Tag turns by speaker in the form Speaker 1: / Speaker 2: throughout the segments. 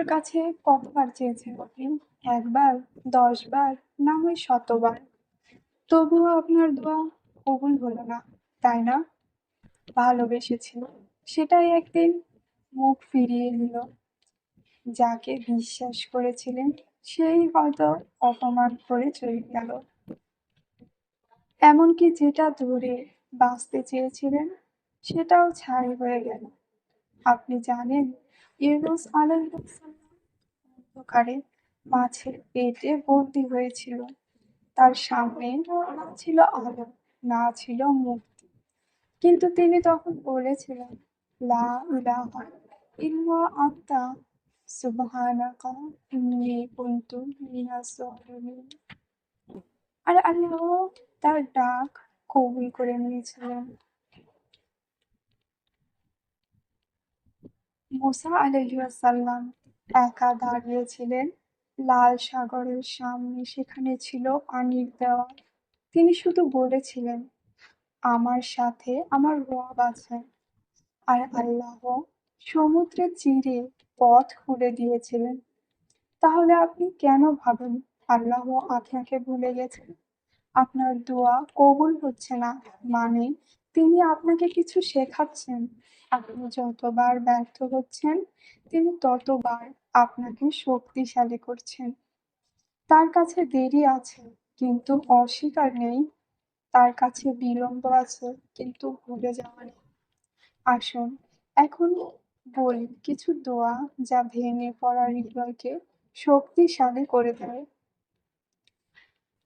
Speaker 1: আল্লাহর কাছে কতবার চেয়েছেন? আপনি একবার, দশবার, না হয় শতবার? তবুও আপনার দোয়া কবুল হলো না, তাই না? ভালোবেসেছিল। সেটাই একদিন মুখ ফিরিয়ে নিল। যাকে বিশ্বাস করেছিলেন, সেই হয়তো অপমান করে চলে গেল। এমনকি যেটা ধরে বাঁচতে চেয়েছিলেন, সেটাও ছাই হয়ে গেল। আপনি জানেন ইউনুস আলাইহিসসালাম অন্ধকারে মাছের পেটে বন্দি হয়েছিল। তার সামনে না ছিল আলো, না ছিল মুক্তি কিন্তু তিনি তখন বলেছিলেন, লা ইলাহা ইল্লা আন্তা, সুবহানাকা ইন্নী কুনতু মিনাজ জালিমিন আর আল্লাহ তার ডাক কবুল করে নিয়েছিলেন। মুসা আলাইহিসসালাম একা দাঁড়িয়েছিলেন। লাল সাগরের সামনে সেখানে ছিল পানির দেওয়াল তিনি শুধু বলেছিলেন, আমার সাথে আমার রব আছে। আর আল্লাহ সমুদ্রের চিরে পথ খুলে দিয়েছিলেন। তাহলে আপনি কেন ভাবেন আল্লাহ আপনাকে ভুলে গেছেন? আপনার দোয়া কবুল হচ্ছে না মানে তিনি আপনাকে কিছু শেখাচ্ছেন। আপনি যতবার ব্যর্থ হচ্ছেন, তিনি ততবার আপনাকে শক্তিশালী করছেন। তার কাছে দেরি আছে, কিন্তু অস্বীকার নেই। তার কাছে বিলম্ব আছে, কিন্তু ভুলে যাওয়া নেই। আসুন, এখন বলি, কিছু দোয়া যা ভেঙে পড়া হৃদয়কে শক্তিশালী করে দেয়।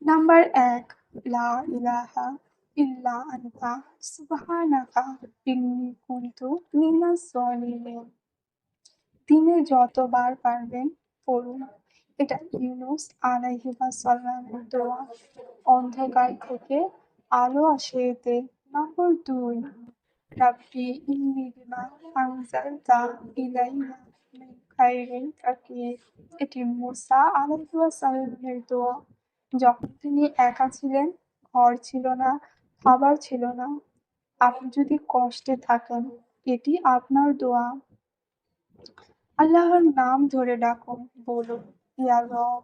Speaker 1: নাম্বার এক, লা ইলাহা ইল্লা আনতা সুবহানাকা ইন্নী কুনতু মিনাজ জালিমিন দিনে যতবার পারবেন পড়ুন। এটা ইউনুস আলাইহি ওয়াসাল্লামের দোয়া। অন্ধকার থেকে আলো আসে এতে। নম্বর দুই, রাব্বি ইন্নী বিমা আনজালতা ইলাইয়া মিন খাইরিন ফাকির। এটি মুসা আলাইহি ওয়াসাল্লামের দোয়া। যখন তিনি একা ছিলেন, ঘর ছিল না। খাবার ছিল না। আপনি যদি কষ্টে থাকেন, এটি আপনার দোয়া। আল্লাহর নাম ধরে ইয়া রব,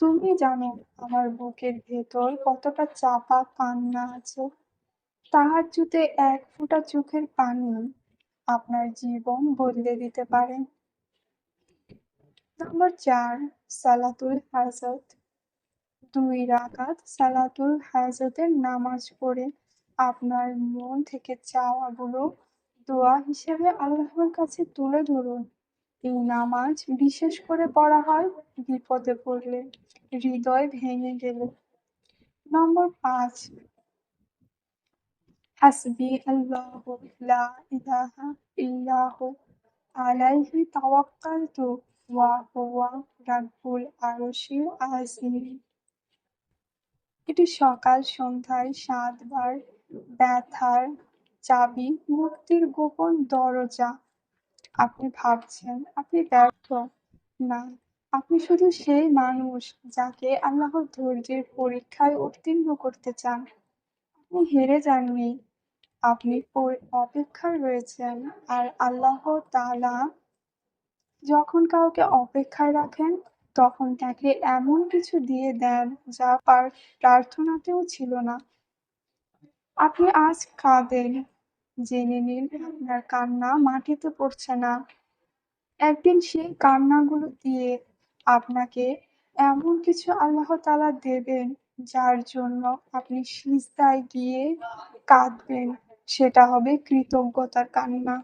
Speaker 1: তুমি জানো আমার বুকের ভেতর কতটা চাপা কান্না আছে। তাহাজ্জুদে এক ফোঁটা চোখের পানি আপনার জীবন বদলে দিতে পারে। নম্বর চার, সালাতুল হাজত। দুই রাকাত সালাতুল হাজতের নামাজ পড়ে আপনার মন থেকে চাওয়াগুলো দোয়া হিসেবে আল্লাহর কাছে তুলে ধরুন। এই নামাজ বিশেষ করে পড়া হয় বিপদে পড়লে হৃদয় ভেঙে গেলে। নম্বর পাঁচ। হাসবি আল্লাহ লা ইলাহা ইল্লাহু আলাইহি তাওয়াক্কালতু ওয়া হুয়া রাব্বুল আরশিল আযীম। এটি সকাল, সন্ধ্যায় সাতবার ব্যথার চাবি, মুক্তির গোপন দরজা। আপনি ভাবছেন, আপনি ব্যর্থ। না, আপনি শুধু সেই মানুষ যাকে আল্লাহ ধৈর্যের পরীক্ষায় উত্তীর্ণ করতে চান। আপনি হেরে যাননি। আপনি অপেক্ষায় রয়েছেন আর আল্লাহ তালা যখন কাউকে অপেক্ষায় রাখেন তখন তাকে এমন কিছু দিয়ে দেন যা প্রার্থনাতেও ছিল না। আপনি আজ কাঁদেন, জেনে নিন আপনার কান্না মাটিতে পড়ছে না। একদিন সেই কান্নাগুলো দিয়ে আপনাকে এমন কিছু আল্লাহ তালা দেবেন যার জন্য আপনি সিজদায় গিয়ে কাঁদবেন, সেটা হবে কৃতজ্ঞতার কান্না।